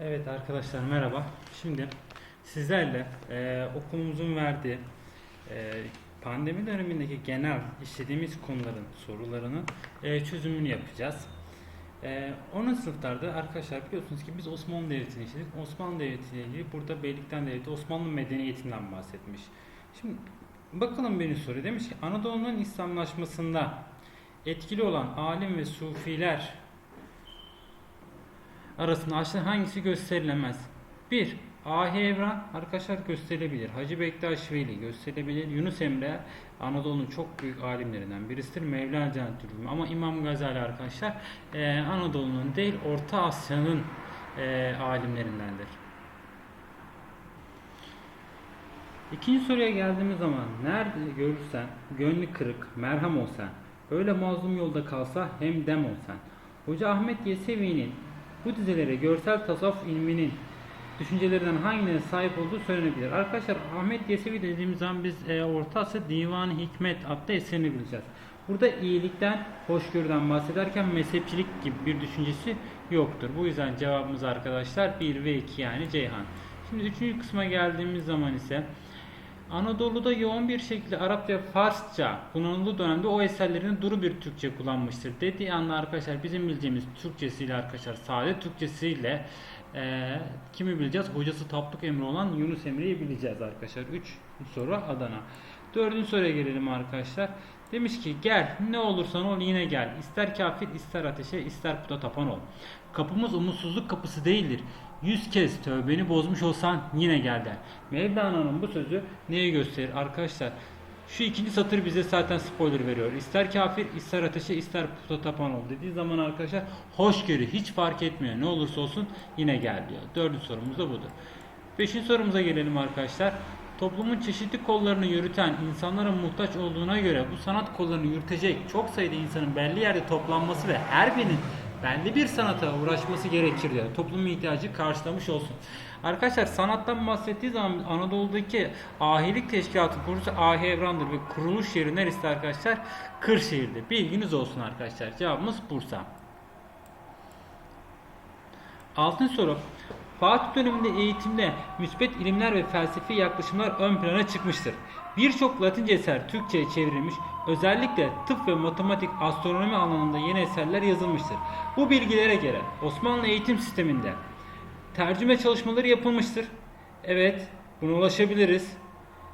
Evet arkadaşlar merhaba. Şimdi sizlerle e, okulumuzun verdiği e, pandemi dönemindeki genel işlediğimiz konuların sorularının e, çözümünü yapacağız. E, 10. sınıflarda arkadaşlar biliyorsunuz ki biz Osmanlı Devleti'ni işledik. Osmanlı Devleti ilgili burada Beylikten Devleti Osmanlı medeniyetinden bahsetmiş. Şimdi bakalım beni soru demiş ki Anadolu'nun İslamlaşmasında etkili olan alim ve sufiler arasında aşağıda hangisi gösterilemez? 1. Ahi Evran arkadaşlar gösterilebilir. Hacı Bektaş Veli gösterilebilir. Yunus Emre Anadolu'nun çok büyük alimlerinden birisidir. Mevlana Celaleddin ama İmam Gazali arkadaşlar e, Anadolu'nun değil Orta Asya'nın e, alimlerindendir. İkinci soruya geldiğimiz zaman nerede görürsen gönlü kırık merham olsan öyle mazlum yolda kalsa hem dem olsan. Hoca Ahmet Yesevi'nin bu dizelere görsel tasavvuf ilminin düşüncelerinden hangilerine sahip olduğu söylenebilir. Arkadaşlar Ahmet Yesevi dediğimiz zaman biz e, Orta Asya Divan-ı Hikmet adlı eserini bileceğiz. Burada iyilikten, hoşgörüden bahsederken mezhepçilik gibi bir düşüncesi yoktur. Bu yüzden cevabımız arkadaşlar 1 ve 2 yani Ceyhan. Şimdi üçüncü kısma geldiğimiz zaman ise Anadolu'da yoğun bir şekilde Arapça ve Farsça kullanıldığı dönemde o eserlerini duru bir Türkçe kullanmıştır. Dediği anda arkadaşlar bizim bildiğimiz Türkçesiyle arkadaşlar sade Türkçesiyle e, kimi bileceğiz? Hocası Tapduk Emre olan Yunus Emre'yi bileceğiz arkadaşlar. 3 soru Adana. Dördüncü soruya gelelim arkadaşlar. Demiş ki gel ne olursan ol yine gel. İster kafir ister ateşe ister puta tapan ol. Kapımız umutsuzluk kapısı değildir. Yüz kez tövbeni bozmuş olsan yine gel der. Mevlana'nın bu sözü neyi gösterir arkadaşlar? Şu ikinci satır bize zaten spoiler veriyor. İster kafir, ister ateşe, ister puta tapan ol dediği zaman arkadaşlar hoşgörü hiç fark etmiyor. Ne olursa olsun yine gel diyor. Dördüncü sorumuz da budur. Beşinci sorumuza gelelim arkadaşlar. Toplumun çeşitli kollarını yürüten insanların muhtaç olduğuna göre bu sanat kollarını yürütecek çok sayıda insanın belli yerde toplanması ve her birinin belli bir sanata uğraşması gerekir diyor. Toplumun ihtiyacı karşılamış olsun. Arkadaşlar sanattan bahsettiği zaman Anadolu'daki ahilik teşkilatı kurucusu Ahi Evran'dır ve kuruluş yeri neresi arkadaşlar? Kırşehir'de. Bilginiz olsun arkadaşlar. Cevabımız Bursa. Altın soru. Fatih döneminde eğitimde müsbet ilimler ve felsefi yaklaşımlar ön plana çıkmıştır. Birçok Latince eser Türkçe'ye çevrilmiş, özellikle tıp ve matematik, astronomi alanında yeni eserler yazılmıştır. Bu bilgilere göre Osmanlı eğitim sisteminde tercüme çalışmaları yapılmıştır. Evet, buna ulaşabiliriz.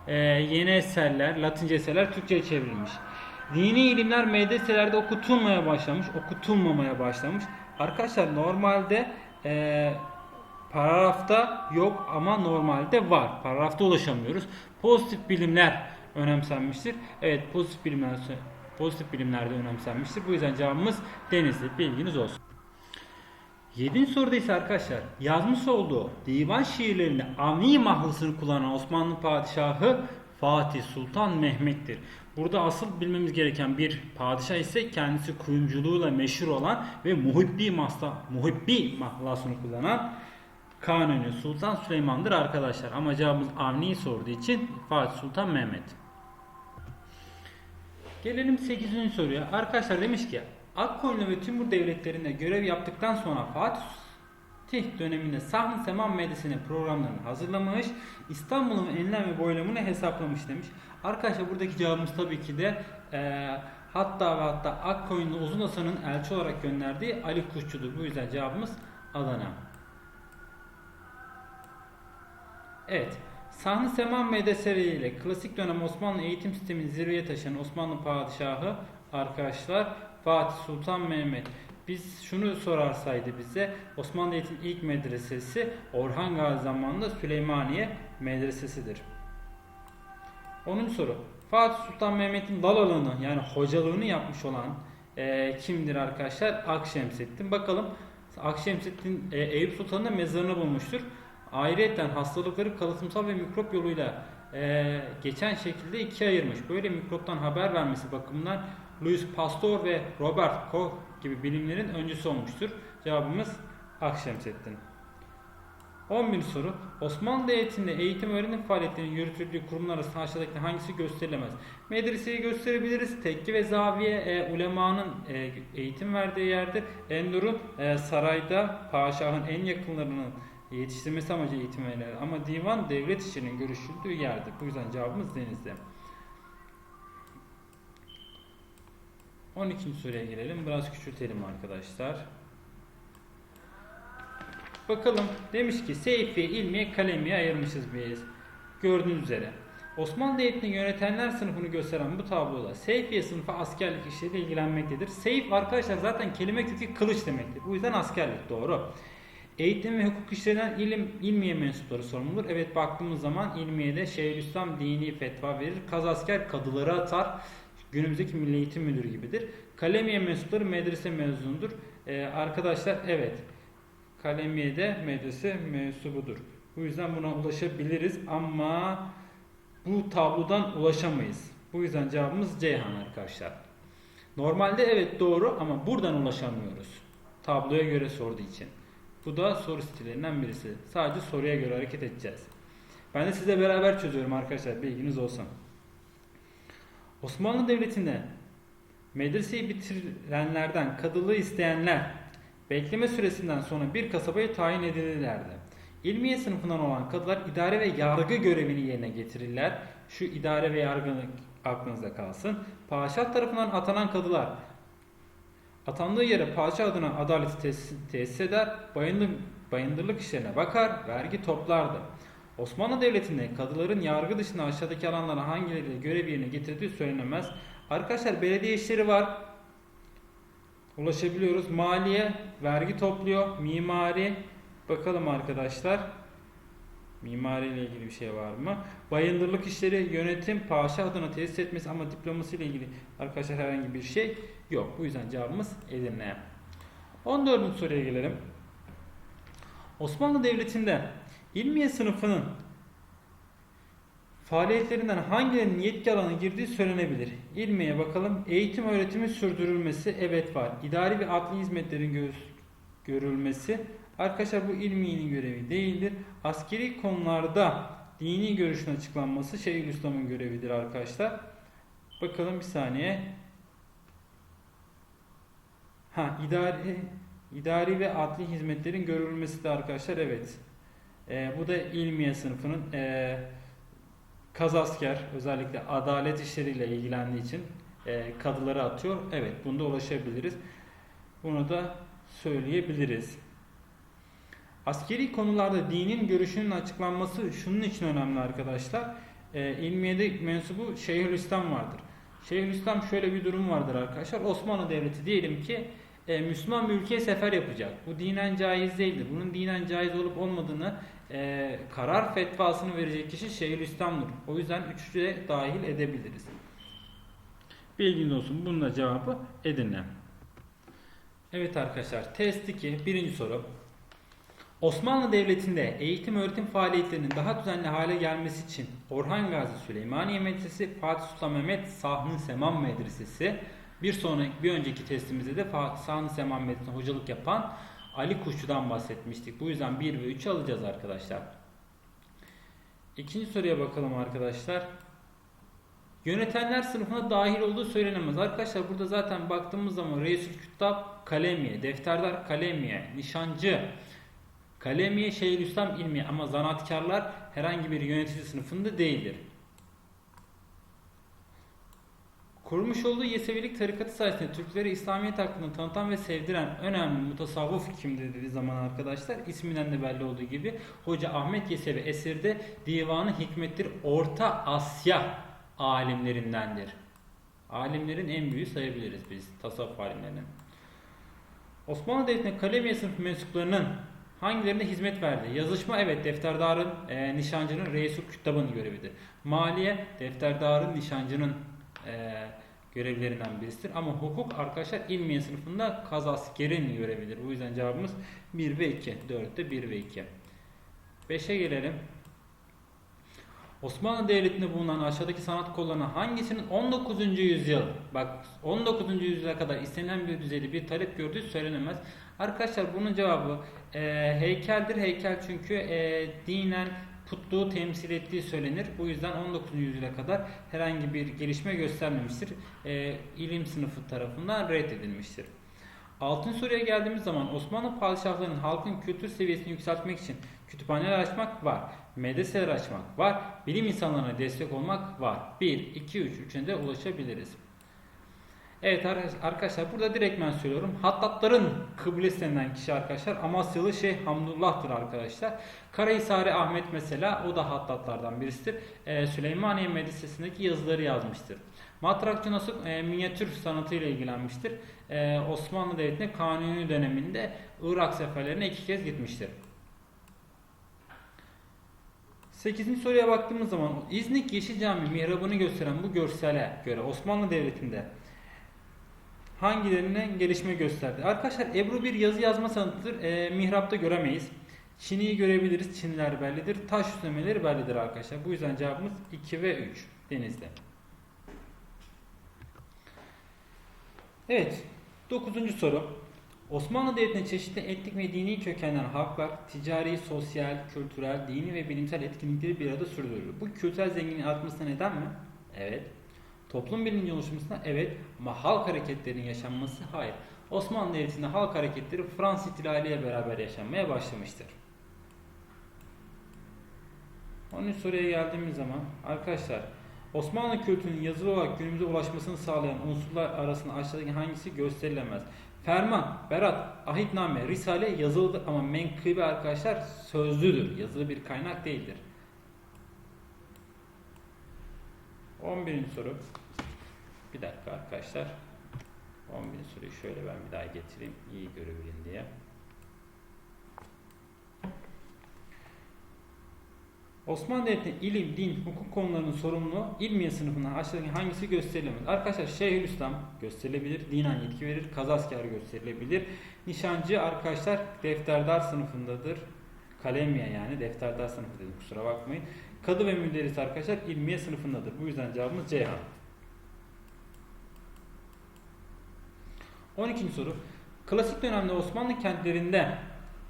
Ee, yeni eserler, Latince eserler Türkçe'ye çevrilmiş. Dini ilimler medreselerde okutulmaya başlamış, okutulmamaya başlamış. Arkadaşlar normalde eee Paragrafta yok ama normalde var. Paragrafta ulaşamıyoruz. Pozitif bilimler önemsenmiştir. Evet pozitif bilimler pozitif bilimlerde önemsenmiştir. Bu yüzden cevabımız Denizli. Bilginiz olsun. Yedinci soruda ise arkadaşlar yazmış olduğu divan şiirlerinde Avni mahlasını kullanan Osmanlı padişahı Fatih Sultan Mehmet'tir. Burada asıl bilmemiz gereken bir padişah ise kendisi kuyumculuğuyla meşhur olan ve muhibbi mahla, muhibbi mahlasını kullanan Kanuni Sultan Süleyman'dır arkadaşlar. Ama cevabımız Avni'yi sorduğu için Fatih Sultan Mehmet. Gelelim 8. soruya. Arkadaşlar demiş ki Akkoyunlu ve Timur devletlerinde görev yaptıktan sonra Fatih döneminde Sahn Seman Medresesi'nin programlarını hazırlamış. İstanbul'un enlem ve boylamını hesaplamış demiş. Arkadaşlar buradaki cevabımız tabii ki de e, hatta ve hatta Akkoyunlu Uzun Hasan'ın elçi olarak gönderdiği Ali Kuşçu'dur. Bu yüzden cevabımız Adana. Evet. Sahne Seman Medresesi ile klasik dönem Osmanlı eğitim sistemini zirveye taşıyan Osmanlı padişahı arkadaşlar Fatih Sultan Mehmet. Biz şunu sorarsaydı bize Osmanlı eğitim ilk medresesi Orhan Gazi zamanında Süleymaniye medresesidir. 10. soru. Fatih Sultan Mehmet'in dalalığını yani hocalığını yapmış olan e, kimdir arkadaşlar? Akşemseddin. Bakalım Akşemseddin e, Eyüp Sultan'ın mezarını bulmuştur. Ayrıca hastalıkları kalıtımsal ve mikrop yoluyla e, geçen şekilde ikiye ayırmış. Böyle mikroptan haber vermesi bakımından Louis Pasteur ve Robert Koch gibi bilimlerin öncüsü olmuştur. Cevabımız Akşemseddin. 11 soru. Osmanlı Devleti'nde eğitim öğrenim faaliyetlerinin yürütüldüğü kurumlar arasında aşağıdaki hangisi gösterilemez? Medreseyi gösterebiliriz. Tekke ve zaviye e, ulemanın e, eğitim verdiği yerdir. Endur'un e, sarayda padişahın en yakınlarının yetiştirmesi amacı eğitim verilir. Ama divan devlet işinin görüşüldüğü yerdir. Bu yüzden cevabımız denizde. 12. soruya gelelim. Biraz küçültelim arkadaşlar. Bakalım demiş ki Seyfiye, İlmiye, Kalemiye ayırmışız biz. Gördüğünüz üzere. Osmanlı Devleti'ni yönetenler sınıfını gösteren bu tabloda Seyfiye sınıfı askerlik işleriyle ilgilenmektedir. Seyf arkadaşlar zaten kelime kökü kılıç demektir. Bu yüzden askerlik doğru. Eğitim ve hukuk işlerinden ilim, ilmiye mensupları sorumludur. Evet baktığımız zaman ilmiyede Şeyhülislam dini fetva verir. Kazasker kadıları atar. Günümüzdeki Milli Eğitim Müdürü gibidir. Kalemiye mensupları medrese mezunudur. Ee, arkadaşlar evet Kalemiye'de medrese mensubudur. Bu yüzden buna ulaşabiliriz ama bu tablodan ulaşamayız. Bu yüzden cevabımız Ceyhan arkadaşlar. Normalde evet doğru ama buradan ulaşamıyoruz. Tabloya göre sorduğu için. Bu da soru stillerinden birisi. Sadece soruya göre hareket edeceğiz. Ben de sizle beraber çözüyorum arkadaşlar. Bilginiz olsun. Osmanlı Devleti'nde medreseyi bitirenlerden kadılığı isteyenler bekleme süresinden sonra bir kasabaya tayin edilirlerdi. İlmiye sınıfından olan kadılar idare ve yargı görevini yerine getirirler. Şu idare ve yargı aklınızda kalsın. Padişah tarafından atanan kadılar atandığı yere padişah adına adaleti tesis, eder, bayındır, bayındırlık işlerine bakar, vergi toplardı. Osmanlı Devleti'nde kadıların yargı dışında aşağıdaki alanlara hangileriyle görev yerine getirdiği söylenemez. Arkadaşlar belediye işleri var. Ulaşabiliyoruz. Maliye, vergi topluyor. Mimari, bakalım arkadaşlar. Mimari ile ilgili bir şey var mı? Bayındırlık işleri, yönetim, padişah adına tesis etmesi ama diploması ile ilgili arkadaşlar herhangi bir şey yok. Bu yüzden cevabımız Edirne. 14. soruya gelelim. Osmanlı Devleti'nde ilmiye sınıfının faaliyetlerinden hangilerinin yetki alanına girdiği söylenebilir. İlmiye bakalım. Eğitim öğretimi sürdürülmesi evet var. İdari ve adli hizmetlerin görülmesi Arkadaşlar bu ilminin görevi değildir. Askeri konularda dini görüşün açıklanması Şeyhülislam'ın görevidir arkadaşlar. Bakalım bir saniye. Ha idari idari ve adli hizmetlerin görülmesi de arkadaşlar evet. Ee, bu da ilmiye sınıfının e, kazasker özellikle adalet işleriyle ilgilendiği için e, kadıları atıyor. Evet bunda ulaşabiliriz. Bunu da söyleyebiliriz. Askeri konularda dinin görüşünün açıklanması şunun için önemli arkadaşlar. E, ilmiyede mensubu Şeyhülislam vardır. Şeyhülislam şöyle bir durum vardır arkadaşlar. Osmanlı Devleti diyelim ki e, Müslüman bir ülkeye sefer yapacak. Bu dinen caiz değildir. Bunun dinen caiz olup olmadığını e, karar fetvasını verecek kişi Şeyhülislam'dır. O yüzden üçlüye dahil edebiliriz. Bilginiz olsun. Bunun da cevabı Edirne. Evet arkadaşlar test 2 birinci soru. Osmanlı Devleti'nde eğitim öğretim faaliyetlerinin daha düzenli hale gelmesi için Orhan Gazi Süleymaniye Medresesi, Fatih Sultan Mehmet Sahni Seman Medresesi, bir sonraki bir önceki testimizde de Fatih Sahni Seman Medresesi'ne hocalık yapan Ali Kuşçu'dan bahsetmiştik. Bu yüzden 1 ve 3'ü alacağız arkadaşlar. İkinci soruya bakalım arkadaşlar. Yönetenler sınıfına dahil olduğu söylenemez. Arkadaşlar burada zaten baktığımız zaman Reisül Küttab kalemiye, defterdar kalemiye, nişancı, Kalemiye Şeyhülislam ilmi ama zanaatkarlar herhangi bir yönetici sınıfında değildir. Kurmuş olduğu Yesevilik tarikatı sayesinde Türklere İslamiyet hakkında tanıtan ve sevdiren önemli mutasavvuf kimdir dediği zaman arkadaşlar isminden de belli olduğu gibi Hoca Ahmet Yesevi eserde Divanı Hikmettir Orta Asya alimlerindendir. Alimlerin en büyüğü sayabiliriz biz tasavvuf alimlerinin. Osmanlı Devleti'nde kalemiye sınıfı mensuplarının Hangilerine hizmet verdi? Yazışma evet defterdarın, e, nişancının reisul küttabın görevidir. Maliye defterdarın, nişancının e, görevlerinden birisidir. Ama hukuk arkadaşlar ilmiye sınıfında kazaskerin görevidir. Bu yüzden cevabımız 1 ve 2. 4'te 1 ve 2. 5'e gelelim. Osmanlı Devleti'nde bulunan aşağıdaki sanat kollarına hangisinin 19. yüzyıl bak 19. yüzyıla kadar istenilen bir düzeyde bir talep gördüğü söylenemez. Arkadaşlar bunun cevabı e, heykeldir. Heykel çünkü e, dinen putluğu temsil ettiği söylenir. Bu yüzden 19. yüzyıla kadar herhangi bir gelişme göstermemiştir. E, ilim sınıfı tarafından reddedilmiştir. Altıncı soruya geldiğimiz zaman Osmanlı padişahlarının halkın kültür seviyesini yükseltmek için kütüphaneler açmak var, medreseler açmak var, bilim insanlarına destek olmak var. 1, 2, 3, üçüne de ulaşabiliriz. Evet arkadaşlar burada direkt ben söylüyorum. Hattatların kıblesi denilen kişi arkadaşlar Amasyalı Şeyh Hamdullah'tır arkadaşlar. Karahisari Ahmet mesela o da hattatlardan birisidir. Ee, Süleymaniye Medresesi'ndeki yazıları yazmıştır. Matrakçı Nasuh e, minyatür sanatıyla ilgilenmiştir. E, Osmanlı Devleti'ne Kanuni döneminde Irak seferlerine iki kez gitmiştir. 8. soruya baktığımız zaman İznik Yeşil Cami mihrabını gösteren bu görsele göre Osmanlı Devleti'nde hangilerine gelişme gösterdi? Arkadaşlar Ebru bir yazı yazma sanatıdır. E, mihrapta göremeyiz. Çini'yi görebiliriz. Çiniler bellidir. Taş üstlemeleri bellidir arkadaşlar. Bu yüzden cevabımız 2 ve 3 denizde. Evet. 9. soru. Osmanlı Devleti'nde çeşitli etnik ve dini kökenden halklar ticari, sosyal, kültürel, dini ve bilimsel etkinlikleri bir arada sürdürür. Bu kültürel zenginliğin artmasına neden mi? Evet. Toplum bilinci oluşmasına evet ama halk hareketlerinin yaşanması hayır. Osmanlı Devleti'nde halk hareketleri Fransız ihtilaliyle beraber yaşanmaya başlamıştır. 13 soruya geldiğimiz zaman arkadaşlar Osmanlı kültürünün yazılı olarak günümüze ulaşmasını sağlayan unsurlar arasında aşağıdaki hangisi gösterilemez? Ferman, berat, ahitname, risale yazılıdır ama menkıbe arkadaşlar sözlüdür. Yazılı bir kaynak değildir. 11. soru. Bir dakika arkadaşlar. 11. soruyu şöyle ben bir daha getireyim. iyi görebilin diye. Osmanlı Devleti'nde ilim, din, hukuk konularının sorumluluğu ilmiye sınıfından aşağıdaki hangisi gösterilemez? Arkadaşlar Şeyhülislam gösterilebilir, dinen yetki verir, kazasker gösterilebilir. Nişancı arkadaşlar defterdar sınıfındadır. Kalemiye yani defterdar sınıfı dedim kusura bakmayın. Kadı ve müderris arkadaşlar ilmiye sınıfındadır. Bu yüzden cevabımız Ceyhan. 12. soru. Klasik dönemde Osmanlı kentlerinde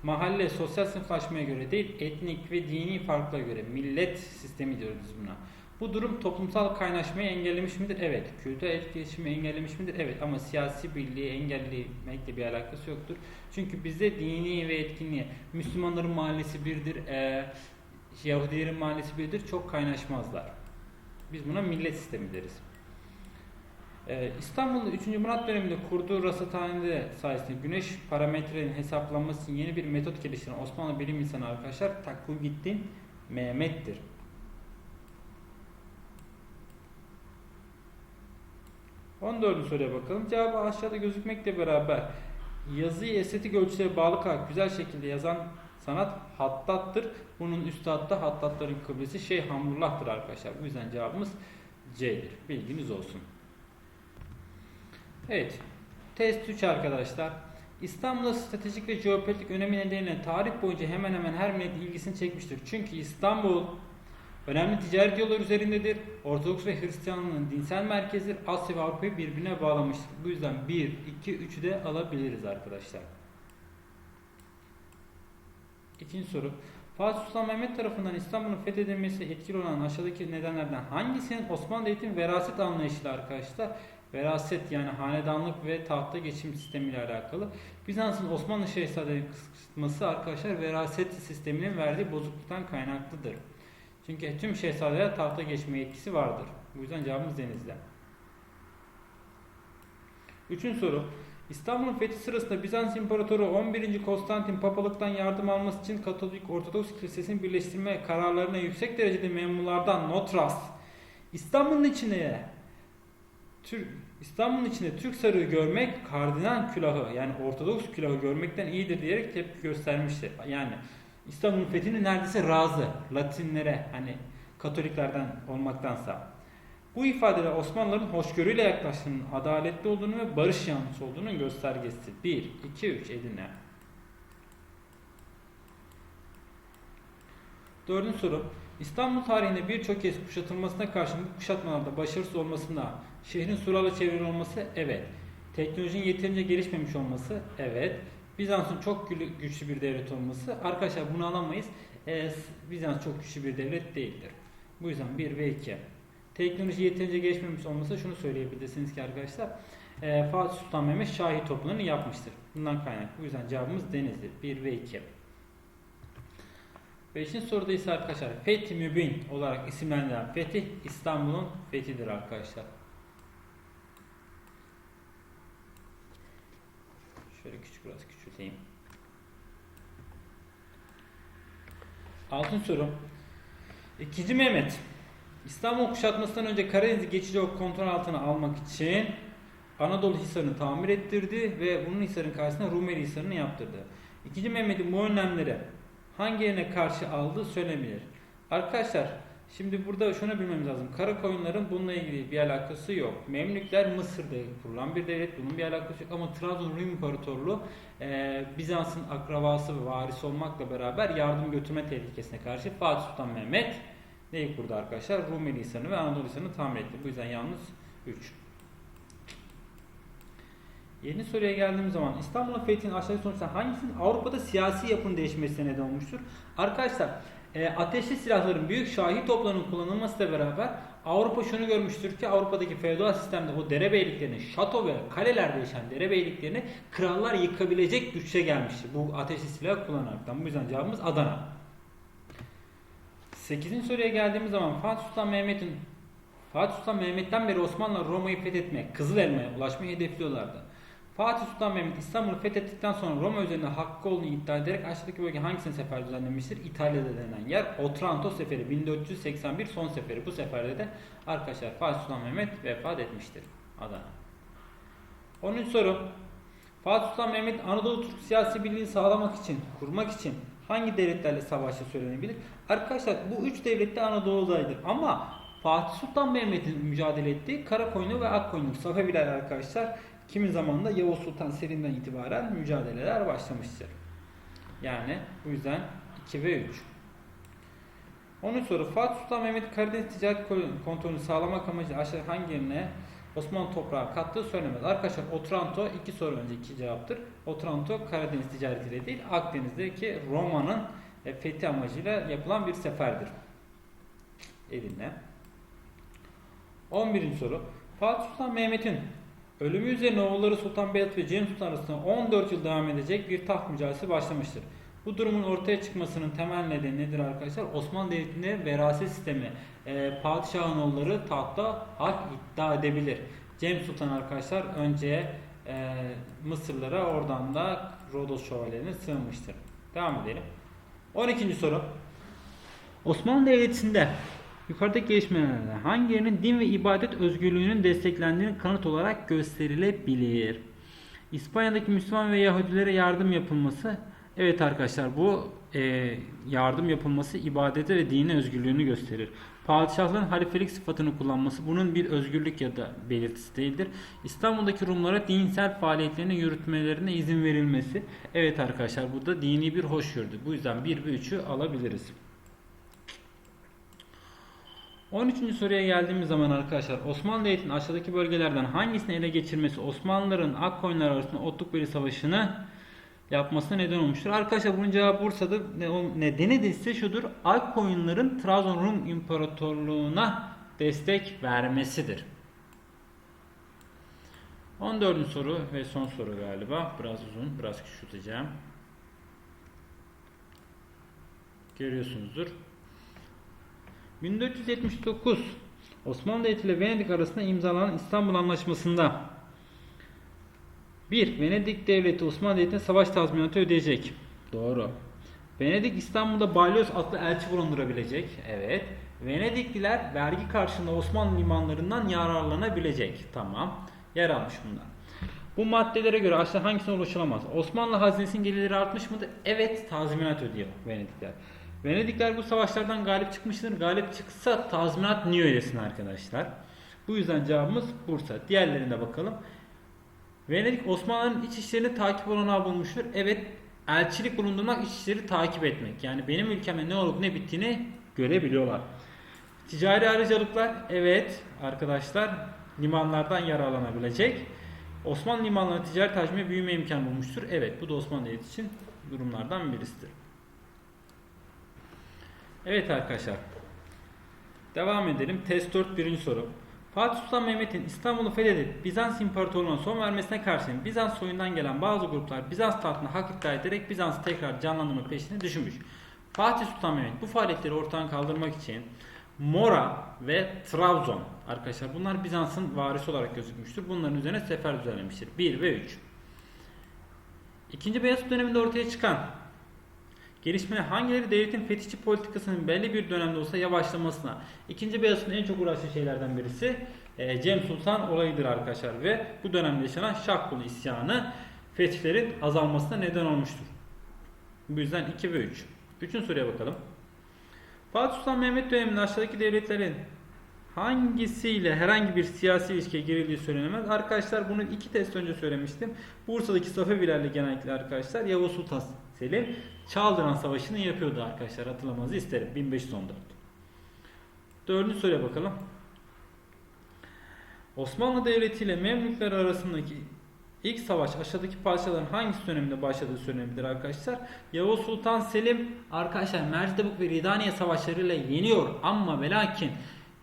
mahalle sosyal sınıflaşmaya göre değil etnik ve dini farklara göre millet sistemi diyoruz biz buna. Bu durum toplumsal kaynaşmayı engellemiş midir? Evet. Kültürel etkileşimi engellemiş midir? Evet. Ama siyasi birliği engellemekle bir alakası yoktur. Çünkü bizde dini ve etkinliği Müslümanların mahallesi birdir, e, Yahudilerin mahallesi birdir. Çok kaynaşmazlar. Biz buna millet sistemi deriz. Ee, İstanbul'da 3. Murat döneminde kurduğu rasathanede sayesinde güneş parametrelerinin hesaplanması için yeni bir metot geliştiren Osmanlı bilim insanı arkadaşlar Takugittin Mehmet'tir. On dördüncü soruya bakalım. Cevabı aşağıda gözükmekle beraber yazıyı estetik ölçülere bağlı kalarak güzel şekilde yazan sanat hattattır. Bunun üstad da hattatların kıblesi Şeyh Hamdullah'tır arkadaşlar. Bu yüzden cevabımız C'dir. Bilginiz olsun. Evet. Test 3 arkadaşlar. İstanbul'da stratejik ve jeopolitik önemi nedeniyle tarih boyunca hemen hemen her millet ilgisini çekmiştir. Çünkü İstanbul önemli ticaret yolları üzerindedir. Ortodoks ve Hristiyanlığın dinsel merkezidir. Asya ve Avrupa'yı birbirine bağlamıştır. Bu yüzden 1, 2, 3'ü de alabiliriz arkadaşlar. İkinci soru. Fatih Sultan Mehmet tarafından İstanbul'un fethedilmesi etkili olan aşağıdaki nedenlerden hangisinin Osmanlı Devleti'nin veraset anlayışıyla arkadaşlar veraset yani hanedanlık ve tahta geçim sistemiyle alakalı. Bizans'ın Osmanlı Şehzadeliği kısıtması arkadaşlar veraset sisteminin verdiği bozukluktan kaynaklıdır. Çünkü tüm şehzadeler tahta geçme yetkisi vardır. Bu yüzden cevabımız denizde. Üçüncü soru. İstanbul'un fethi sırasında Bizans İmparatoru 11. Konstantin papalıktan yardım alması için Katolik Ortodoks Kilisesi'ni birleştirme kararlarına yüksek derecede memurlardan Notras İstanbul'un içine Türk, İstanbul'un içinde Türk sarığı görmek kardinal külahı yani Ortodoks külahı görmekten iyidir diyerek tepki göstermiştir. Yani İstanbul'un fethini neredeyse razı Latinlere hani Katoliklerden olmaktansa. Bu ifadeler Osmanlıların hoşgörüyle yaklaştığının adaletli olduğunu ve barış yanlısı olduğunun göstergesi. 1, 2, 3 Edirne. Dördüncü soru. İstanbul tarihinde birçok kez kuşatılmasına karşın bu kuşatmalarda başarısız olmasına şehrin surlarla çevrili olması evet. Teknolojinin yeterince gelişmemiş olması evet. Bizans'ın çok gü- güçlü bir devlet olması. Arkadaşlar bunu alamayız. Ee, s- Bizans çok güçlü bir devlet değildir. Bu yüzden 1 ve 2. Teknoloji yeterince gelişmemiş olmasa şunu söyleyebilirsiniz ki arkadaşlar. E, Fatih Sultan Mehmet Şahi toplarını yapmıştır. Bundan kaynaklı. Bu yüzden cevabımız Denizli. 1 ve 2. Beşinci soruda ise arkadaşlar Fethi Mübin olarak isimlendirilen fetih İstanbul'un fethidir arkadaşlar. Şöyle küçük biraz küçülteyim. Altın soru. İkinci Mehmet İstanbul kuşatmasından önce Karadeniz'i geçici kontrol altına almak için Anadolu Hisarı'nı tamir ettirdi ve bunun Hisar'ın karşısına Rumeli Hisarı'nı yaptırdı. İkinci Mehmet'in bu önlemleri hangi yerine karşı aldığı söylenebilir. Arkadaşlar şimdi burada şunu bilmemiz lazım. Karakoyunların bununla ilgili bir alakası yok. Memlükler Mısır'da kurulan bir devlet. Bunun bir alakası yok ama Trabzon Rum İmparatorluğu e, Bizans'ın akrabası ve varisi olmakla beraber yardım götürme tehlikesine karşı Fatih Sultan Mehmet neyi kurdu arkadaşlar? Rumeli Hisarı'nı ve Anadolu Hisarı'nı tamir etti. Bu yüzden yalnız 3. Yeni soruya geldiğimiz zaman İstanbul'un fethinin aşağıdaki sonuçlar hangisinin Avrupa'da siyasi yapının değişmesine neden olmuştur? Arkadaşlar e, ateşli silahların büyük şahi toplarının kullanılmasıyla beraber Avrupa şunu görmüştür ki Avrupa'daki feodal sistemde o derebeyliklerini, şato ve kalelerde yaşayan derebeyliklerini krallar yıkabilecek güçe gelmiştir. Bu ateşli silah kullanaraktan. Bu yüzden cevabımız Adana. 8. soruya geldiğimiz zaman Fatih Sultan Mehmet'in Fatih Sultan Mehmet'ten beri Osmanlılar Roma'yı fethetmek, Kızılelma'ya ulaşmayı hedefliyorlardı. Fatih Sultan Mehmet İstanbul'u fethettikten sonra Roma üzerinde hakkı olduğunu iddia ederek aşağıdaki bölge hangisini sefer düzenlemiştir? İtalya'da denen yer Otranto seferi 1481 son seferi. Bu seferde de arkadaşlar Fatih Sultan Mehmet vefat etmiştir. Adana. 13 soru. Fatih Sultan Mehmet Anadolu Türk siyasi birliğini sağlamak için, kurmak için hangi devletlerle savaşta söylenebilir? Arkadaşlar bu üç devlet de Anadolu'daydır ama Fatih Sultan Mehmet'in mücadele ettiği Karakoyunlu ve Akkoyunlu Safeviler arkadaşlar kimin zamanında Yavuz Sultan Selim'den itibaren mücadeleler başlamıştır. Yani bu yüzden 2 ve 3. 13 soru. Fatih Sultan Mehmet Karadeniz ticaret kontrolünü sağlamak amacıyla aşağı hangi yerine Osmanlı toprağı kattığı söylemez. Arkadaşlar Otranto iki soru önceki cevaptır. Otranto Karadeniz ticaretiyle değil Akdeniz'deki Roma'nın e, fethi amacıyla yapılan bir seferdir. Elinle. 11. soru. Fatih Sultan Mehmet'in ölümü üzerine oğulları Sultan Beyazıt ve Cem Sultan arasında 14 yıl devam edecek bir taht mücadelesi başlamıştır. Bu durumun ortaya çıkmasının temel nedeni nedir arkadaşlar? Osmanlı Devleti'nde veraset sistemi. E, padişahın oğulları tahtta hak iddia edebilir. Cem Sultan arkadaşlar önce e, Mısırlara oradan da Rodos şövalyelerine sığınmıştır. Devam edelim. 12. soru. Osmanlı Devleti'nde yukarıdaki gelişmelerden hangilerinin din ve ibadet özgürlüğünün desteklendiğini kanıt olarak gösterilebilir? İspanya'daki Müslüman ve Yahudilere yardım yapılması Evet arkadaşlar bu e, yardım yapılması ibadete ve dine özgürlüğünü gösterir. Padişahların halifelik sıfatını kullanması bunun bir özgürlük ya da belirtisi değildir. İstanbul'daki Rumlara dinsel faaliyetlerini yürütmelerine izin verilmesi. Evet arkadaşlar burada dini bir hoşgörüdü. Bu yüzden 1 ve 3'ü alabiliriz. 13. soruya geldiğimiz zaman arkadaşlar Osmanlı Devleti'nin aşağıdaki bölgelerden hangisini ele geçirmesi Osmanlıların Akkoyunlar arasında Otlukbeli Savaşı'nı yapmasına neden olmuştur. Arkadaşlar bunun cevabı Bursa'da ne, nedeni de ise şudur. Akkoyunların Trabzon Rum İmparatorluğu'na destek vermesidir. 14. soru ve son soru galiba. Biraz uzun, biraz küçülteceğim. Görüyorsunuzdur. 1479 Osmanlı Devleti ile Venedik arasında imzalanan İstanbul Anlaşması'nda 1. Venedik Devleti Osmanlı Devleti'ne savaş tazminatı ödeyecek. Doğru. Venedik İstanbul'da balyoz adlı elçi bulundurabilecek. Evet. Venedikliler vergi karşılığında Osmanlı limanlarından yararlanabilecek. Tamam. Yer almış bunlar. Bu maddelere göre aşağı hangisine ulaşılamaz? Osmanlı hazinesinin gelirleri artmış mıdır? Evet tazminat ödüyor Venedikler. Venedikler bu savaşlardan galip çıkmıştır. Galip çıksa tazminat niye ödesin arkadaşlar? Bu yüzden cevabımız Bursa. Diğerlerine bakalım. Venedik Osmanlı'nın iç işlerini takip olanağı bulmuştur. Evet elçilik bulundurmak iç işleri takip etmek. Yani benim ülkemde ne olup ne bittiğini görebiliyorlar. Ticari ayrıcalıklar evet arkadaşlar limanlardan yararlanabilecek. Osmanlı limanlarına ticaret hacmi büyüme imkanı bulmuştur. Evet bu da Osmanlı için durumlardan birisidir. Evet arkadaşlar. Devam edelim. Test 4 birinci soru. Fatih Sultan Mehmet'in İstanbul'u fethedip Bizans İmparatorluğu'na son vermesine karşın Bizans soyundan gelen bazı gruplar Bizans tahtına hak iddia ederek Bizans'ı tekrar canlandırma peşine düşmüş. Fatih Sultan Mehmet bu faaliyetleri ortadan kaldırmak için Mora ve Trabzon arkadaşlar bunlar Bizans'ın varisi olarak gözükmüştür. Bunların üzerine sefer düzenlemiştir. 1 ve 3. İkinci Beyazıt döneminde ortaya çıkan gelişmeler hangileri devletin fetişçi politikasının belli bir dönemde olsa yavaşlamasına, ikinci Beyazıt'ın en çok uğraştığı şeylerden birisi e, Cem Sultan olayıdır arkadaşlar ve bu dönemde yaşanan Şahkulu isyanı fetihlerin azalmasına neden olmuştur. Bu yüzden 2 ve 3. Üçüncü soruya bakalım. Fatih Sultan Mehmet döneminde aşağıdaki devletlerin hangisiyle herhangi bir siyasi ilişkiye girildiği söylenemez. Arkadaşlar bunu iki test önce söylemiştim. Bursa'daki Safevilerle genellikle arkadaşlar Yavuz Sultan Selim Çaldıran Savaşı'nı yapıyordu arkadaşlar. Hatırlamanızı isterim. 1514. Dördüncü soruya bakalım. Osmanlı Devleti ile Memlükler arasındaki ilk savaş aşağıdaki parçaların hangisi döneminde başladığı söylenebilir arkadaşlar. Yavuz Sultan Selim arkadaşlar Mercidebuk ve Ridaniye savaşlarıyla yeniyor ama ve lakin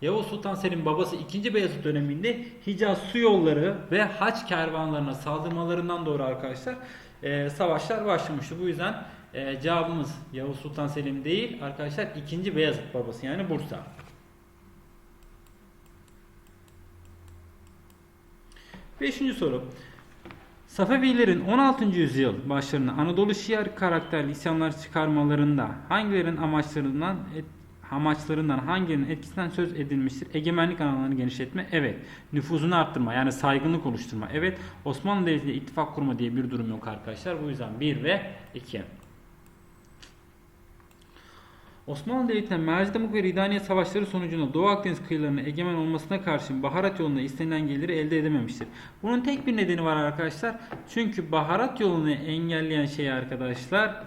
Yavuz Sultan Selim babası 2. Beyazıt döneminde Hicaz su yolları ve haç kervanlarına saldırmalarından doğru arkadaşlar e, savaşlar başlamıştı. Bu yüzden e, cevabımız Yavuz Sultan Selim değil arkadaşlar 2. Beyazıt babası yani Bursa. Beşinci soru. Safevilerin 16. yüzyıl başlarında Anadolu Şiar karakterli isyanlar çıkarmalarında hangilerinin amaçlarından amaçlarından hangilerinin etkisinden söz edilmiştir? Egemenlik alanlarını genişletme. Evet. Nüfuzunu arttırma yani saygınlık oluşturma. Evet. Osmanlı Devleti ittifak kurma diye bir durum yok arkadaşlar. Bu yüzden 1 ve 2. Osmanlı Devleti'ne Mercidamuk ve Ridaniye savaşları sonucunda Doğu Akdeniz kıyılarına egemen olmasına karşın baharat yolunda istenilen geliri elde edememiştir. Bunun tek bir nedeni var arkadaşlar. Çünkü baharat yolunu engelleyen şey arkadaşlar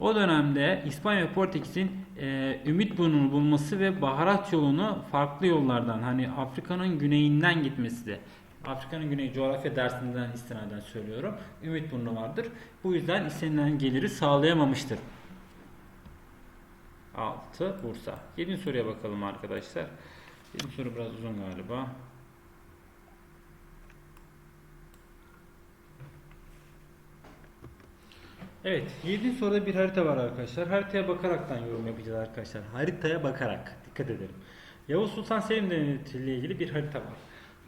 o dönemde İspanya ve Portekiz'in e, ümit burnunu bulması ve baharat yolunu farklı yollardan hani Afrika'nın güneyinden gitmesi de. Afrika'nın güneyi coğrafya dersinden istinaden söylüyorum. Ümit burnu vardır. Bu yüzden istenilen geliri sağlayamamıştır. 6 Bursa. 7. soruya bakalım arkadaşlar. 7. soru biraz uzun galiba. Evet, 7. soruda bir harita var arkadaşlar. Haritaya bakaraktan yorum yapacağız arkadaşlar. Haritaya bakarak dikkat edelim. Yavuz Sultan Selim Devleti ile ilgili bir harita var.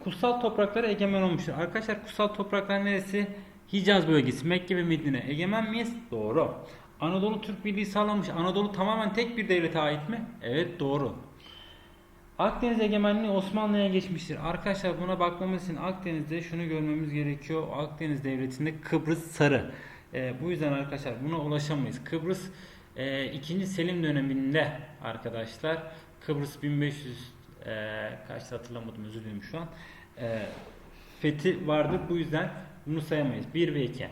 Kutsal topraklara egemen olmuştur. Arkadaşlar kutsal topraklar neresi? Hicaz bölgesi, Mekke ve Medine. Egemen miyiz? Doğru. Anadolu Türk Birliği sağlamış. Anadolu tamamen tek bir devlete ait mi? Evet doğru. Akdeniz egemenliği Osmanlı'ya geçmiştir. Arkadaşlar buna bakmamız için Akdeniz'de şunu görmemiz gerekiyor. Akdeniz devletinde Kıbrıs sarı. Ee, bu yüzden arkadaşlar buna ulaşamayız. Kıbrıs e, 2. Selim döneminde arkadaşlar Kıbrıs 1500 e, kaçta hatırlamadım özür dilerim şu an. E, fethi vardır. Bu yüzden bunu sayamayız. 1 ve 2.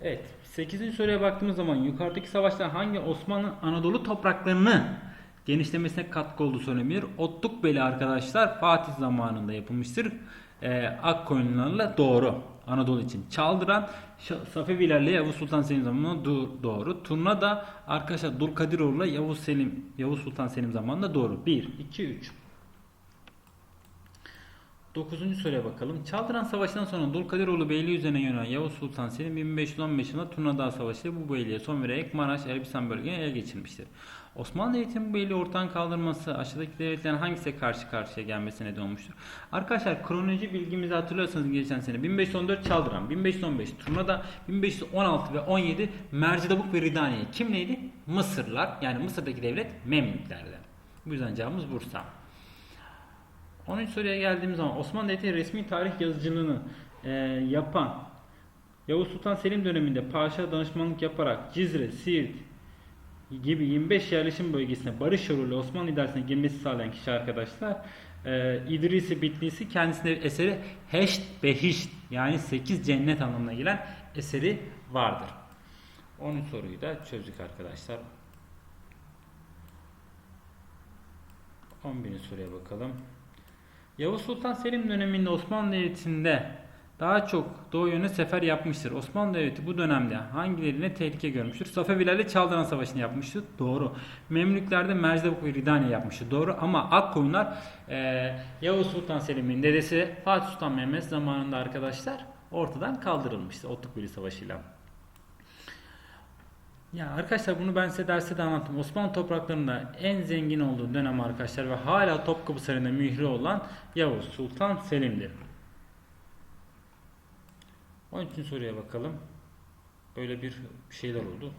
Evet. 8. soruya baktığımız zaman yukarıdaki savaşlar hangi Osmanlı Anadolu topraklarını genişlemesine katkı olduğu söylenebilir. Otlukbeli arkadaşlar Fatih zamanında yapılmıştır. Ee, Akkoyunlularla doğru. Anadolu için. Çaldıran Safevilerle Yavuz Sultan Selim zamanında doğru. Turna da arkadaşlar Dulkadiroğlu'la Yavuz Selim Yavuz Sultan Selim zamanında doğru. 1 2 3 9. soruya bakalım. Çaldıran Savaşı'ndan sonra Dulkadiroğlu Beyliği üzerine yönelen Yavuz Sultan Selim 1515 yılında Turna Dağı Savaşı bu beyliğe son vererek Maraş, Elbistan bölgesine ele geçirmiştir. Osmanlı Devleti'nin bu beyliği ortadan kaldırması aşağıdaki devletlerin hangisi karşı karşıya gelmesine neden olmuştur? Arkadaşlar kronoloji bilgimizi hatırlıyorsanız geçen sene 1514 Çaldıran, 1515 Turna'da, 1516 ve 17 Mercidabuk ve Ridaniye. Kim neydi? Mısırlar. Yani Mısır'daki devlet Memlüklerdi. Bu yüzden cevabımız Bursa. 13 soruya geldiğimiz zaman Osmanlı Devleti resmi tarih yazıcılığını e, yapan Yavuz Sultan Selim döneminde paşa danışmanlık yaparak Cizre, Siirt gibi 25 yerleşim bölgesine barış yoluyla Osmanlı idaresine girmesi sağlayan kişi arkadaşlar e, İdrisi Bitlisi kendisine eseri Heşt Behişt yani 8 cennet anlamına gelen eseri vardır. 13 soruyu da çözdük arkadaşlar. 11. soruya bakalım. Yavuz Sultan Selim döneminde Osmanlı Devleti'nde daha çok doğu yönüne sefer yapmıştır. Osmanlı Devleti bu dönemde hangilerine tehlike görmüştür? Safevilerle Çaldıran Savaşı'nı yapmıştır. Doğru. Memlüklerde Merzebuk ve Ridaniye yapmıştır. Doğru. Ama Akkoyunlar eee Yavuz Sultan Selim'in dedesi Fatih Sultan Mehmet zamanında arkadaşlar ortadan kaldırılmıştı Otlukbili Savaşı'yla. Ya arkadaşlar bunu ben size derste de anlattım. Osmanlı topraklarında en zengin olduğu dönem arkadaşlar ve hala Topkapı Sarayı'nda mührü olan Yavuz Sultan Selim'dir. 13. soruya bakalım. Böyle bir şeyler oldu.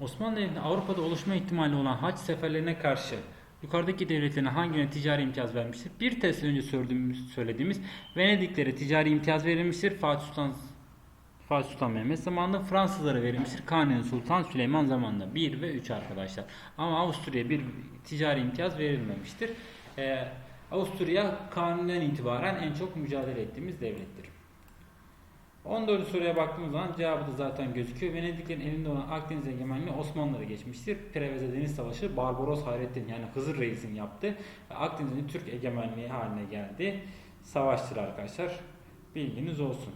Osmanlı Avrupa'da oluşma ihtimali olan haç seferlerine karşı yukarıdaki devletlerine hangi ticari imtiyaz vermiştir? Bir test önce söylediğimiz, söylediğimiz Venediklere ticari imtiyaz verilmiştir. Fatih Sultan Fatih Sultan Mehmet zamanında Fransızlara verilmiştir. Kanuni Sultan Süleyman zamanında 1 ve 3 arkadaşlar. Ama Avusturya'ya bir ticari imtiyaz verilmemiştir. Ee, Avusturya Kanuni'den itibaren en çok mücadele ettiğimiz devlettir. 14. soruya baktığımız zaman cevabı da zaten gözüküyor. Venediklerin elinde olan Akdeniz egemenliği Osmanlılara geçmiştir. Preveze Deniz Savaşı Barbaros Hayrettin yani Hızır Reis'in yaptı. ve Akdeniz'in Türk egemenliği haline geldi. Savaştır arkadaşlar. Bilginiz olsun.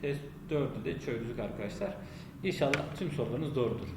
Test 4'ü de çözdük arkadaşlar. İnşallah tüm sorularınız doğrudur.